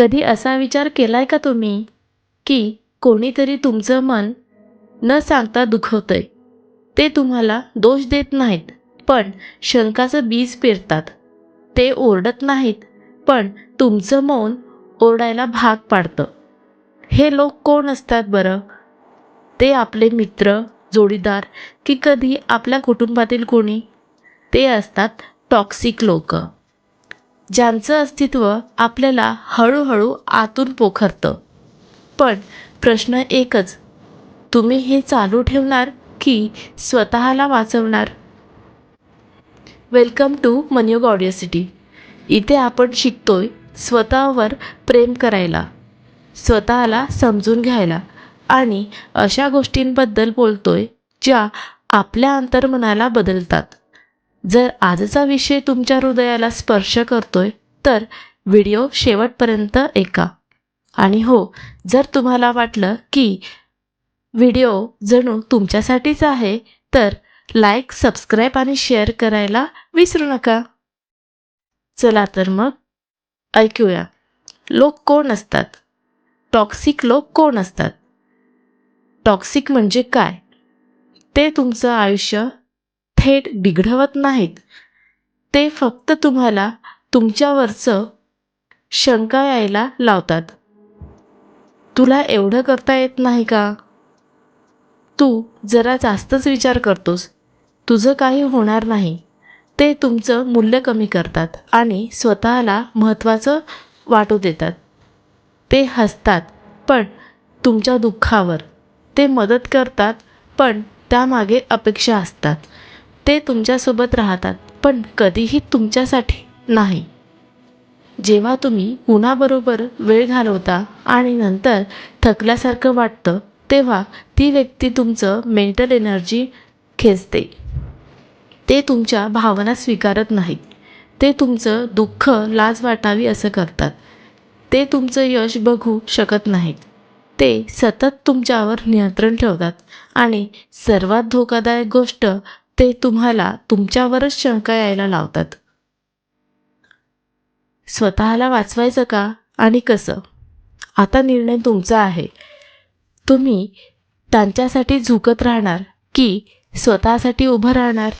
कधी असा विचार केलाय का तुम्ही? की कोणीतरी तुमचं मन न सांगता दुखवतंय. ते तुम्हाला दोष देत नाहीत पण शंकाचं बीज पेरतात. ते ओरडत नाहीत पण तुमचं मौन ओरडायला भाग पाडतं. हे लोक कोण असतात बरं? ते आपले मित्र जोडीदार की कधी आपल्या कुटुंबातील कोणी? ते असतात टॉक्सिक लोक. ज्यांचं अस्तित्व आपल्याला हळूहळू आतून पोखरतं. पण प्रश्न एकच तुम्ही हे चालू ठेवणार की स्वतःला वाचवणार? वेलकम टू मनियोग ऑडिओ इथे आपण शिकतोय स्वतःवर प्रेम करायला स्वतःला समजून घ्यायला आणि अशा गोष्टींबद्दल बोलतोय ज्या आपल्या अंतर्मनाला बदलतात. जर आजचा विषय तुमच्या हृदयाला स्पर्श करतोय तर व्हिडिओ शेवटपर्यंत ऐका. आणि हो जर तुम्हाला वाटलं की व्हिडिओ जणू तुमच्यासाठीच आहे तर लाईक सबस्क्राईब आणि शेअर करायला विसरू नका. चला तर मग ऐकूया. लोक कोण असतात? टॉक्सिक लोक कोण असतात? टॉक्सिक म्हणजे काय? ते तुमचं आयुष्य थेट बिघडवत नाहीत. ते फक्त तुम्हाला तुमच्यावरचं शंका यायला लावतात. तुला एवढं करता येत नाही का? तू जरा जास्तच विचार करतोस. तुझं काही होणार नाही. ते तुमचं मूल्य कमी करतात आणि स्वतःला महत्त्वाचं वाटू देतात. ते हसतात पण तुमच्या दुःखावर. ते मदत करतात पण त्यामागे अपेक्षा असतात. ते तुमच्यासोबत राहतात पण कधीही तुमच्यासाठी नाही. जेव्हा तुम्ही कुणाबरोबर वेळ घालवता आणि नंतर थकल्यासारखं वाटतं तेव्हा ती व्यक्ती तुमचं मेंटल एनर्जी खेचते. ते तुमच्या भावना स्वीकारत नाहीत. ते तुमचं दुःख लाज वाटावी असं करतात. ते तुमचं यश बघू शकत नाहीत. ते सतत तुमच्यावर नियंत्रण ठेवतात. आणि सर्वात धोकादायक गोष्ट ते तुम्हाला तुमच्यावरच शंका यायला लावतात. स्वतःला वाचवायचं का आणि कसं? आता निर्णय तुमचा आहे. तुम्ही त्यांच्यासाठी झुकत राहणार की स्वतःसाठी उभं राहणार?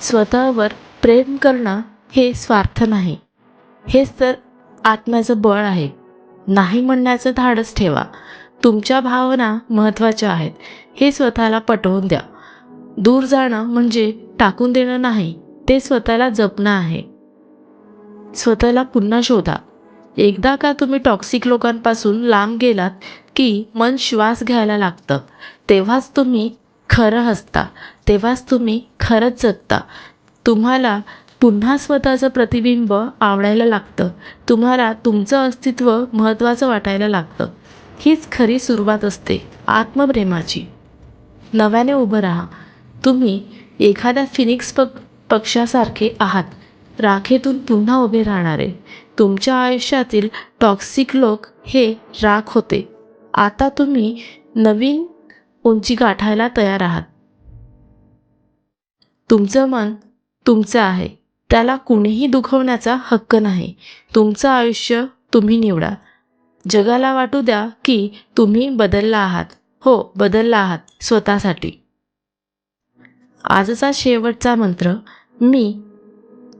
स्वतःवर प्रेम करणं हे स्वार्थ नाही. हेच तर आत्म्याचं बळ आहे. नाही म्हणण्याचं धाडस ठेवा. तुमच्या भावना महत्त्वाच्या आहेत. हे स्वतःला पटवून द्या. दूर जाणं म्हणजे टाकून देणं नाही ते स्वतःला जपणं आहे. स्वतःला पुन्हा शोधा. एकदा का तुम्ही टॉक्सिक लोकांपासून लांब गेलात की मन श्वास घ्यायला लागतं तेव्हाच तुम्ही खरं हसता तेव्हाच तुम्ही खरंच जगता. तुम्हाला पुन्हा स्वतःचं प्रतिबिंब आवडायला लागतं तुम्हाला तुमचं अस्तित्व महत्त्वाचं वाटायला लागतं. हीच खरी सुरुवात असते आत्मप्रेमाची. नव्याने उभं राहा. तुम्ही एखाद्या फिनिक्स पक पक्षासारखे आहात. राखेतून पुन्हा उभे राहणारे. तुमच्या आयुष्यातील टॉक्सिक लोक हे राख होते. आता तुम्ही नवीन उंची गाठायला तयार आहात. तुमचं मन तुमचं आहे. त्याला कुणीही दुखवण्याचा हक्क नाही. तुमचं आयुष्य तुम्ही निवडा. जगाला वाटू द्या की तुम्ही बदलला आहात. हो बदलला आहात स्वतःसाठी. आजचा शेवटचा मंत्र मी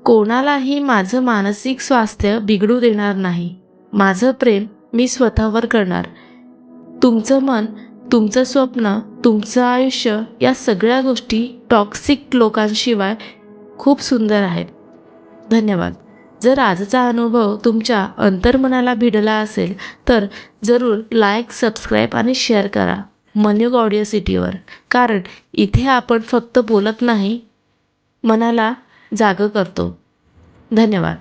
कोणालाही माझं मानसिक स्वास्थ्य बिघडू देणार नाही. माझं प्रेम मी स्वतःवर करणार. तुमचं मन तुमचं स्वप्न तुमचं आयुष्य या सगळ्या गोष्टी टॉक्सिक लोकांशिवाय खूप सुंदर आहेत. धन्यवाद. जर आजचा अनुभव तुमच्या अंतर्मनाला भिडला असेल तर जरूर लाईक सबस्क्राईब आणि शेअर करा. मन्यू ऑडिओ सिटीवर. कारण इथे आपण फक्त बोलत नाही मनाला जागं करतो. धन्यवाद.